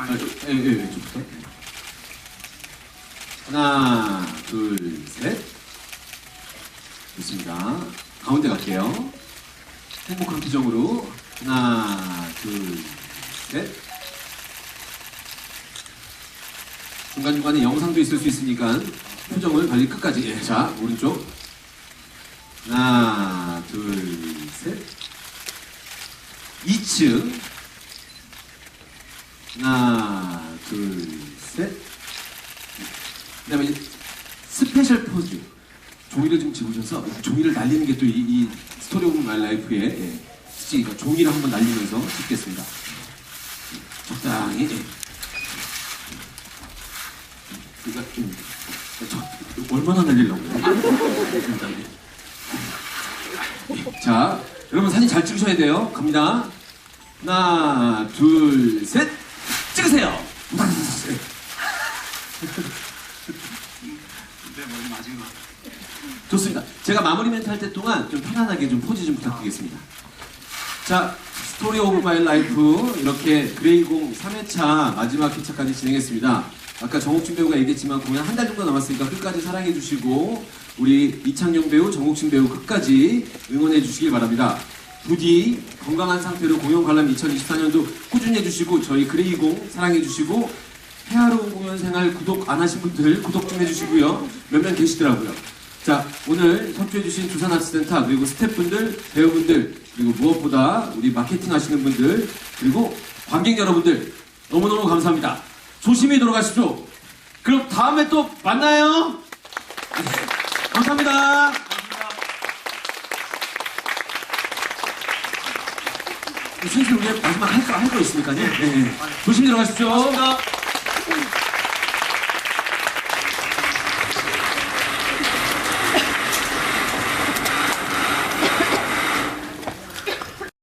아, 아, 예, 예, 왼쪽부터. 하나, 둘, 셋. 좋습니다. 가운데 갈게요. 행복한 표정으로. 하나, 둘, 셋. 중간중간에 영상도 있을 수 있으니까 표정을 관리 끝까지. 예, 자, 오른쪽. 하나, 둘, 셋. 2층. 하나, 둘, 셋. 그 다음에 스페셜 포즈. 종이를 좀 집으셔서 종이를 날리는 게 또 이, 이 스토리 오브 마이 라이프의 예, 특징이니까 종이를 한번 날리면서 찍겠습니다. 적당히. 예. 그러니까 좀, 저, 얼마나 날리려고요? 자, 여러분 사진 잘 찍으셔야 돼요. 갑니다. 하나, 둘, 셋. 찍으세요. 근데 뭐 마지막. 좋습니다. 제가 마무리 멘트 할 때 동안 좀 편안하게 좀 포즈 좀 부탁드리겠습니다. 자, 스토리 오브 마이 라이프 이렇게 그레이공 3회차 마지막 회차까지 진행했습니다. 아까 정옥진 배우가 얘기했지만 공연 한 달 정도 남았으니까 끝까지 사랑해 주시고 우리 이창용 배우, 정옥진 배우 끝까지 응원해 주시길 바랍니다. 부디 건강한 상태로 공연 관람 2024년도 꾸준히 해주시고 저희 그레이공 사랑해 주시고 해하로운 공연 생활 구독 안 하신 분들 구독 좀 해주시고요. 몇 명 계시더라고요. 자, 오늘 협조해주신 두산아트센터 그리고 스태프분들, 배우분들 그리고 무엇보다 우리 마케팅 하시는 분들 그리고 관객 여러분들 너무너무 감사합니다. 조심히 돌아가십시오. 그럼 다음에 또 만나요. 감사합니다. 순수 우리 마지막 할거 할거 있으니까요. 네, 네. 조심히 들어가십시오. 고맙습니다.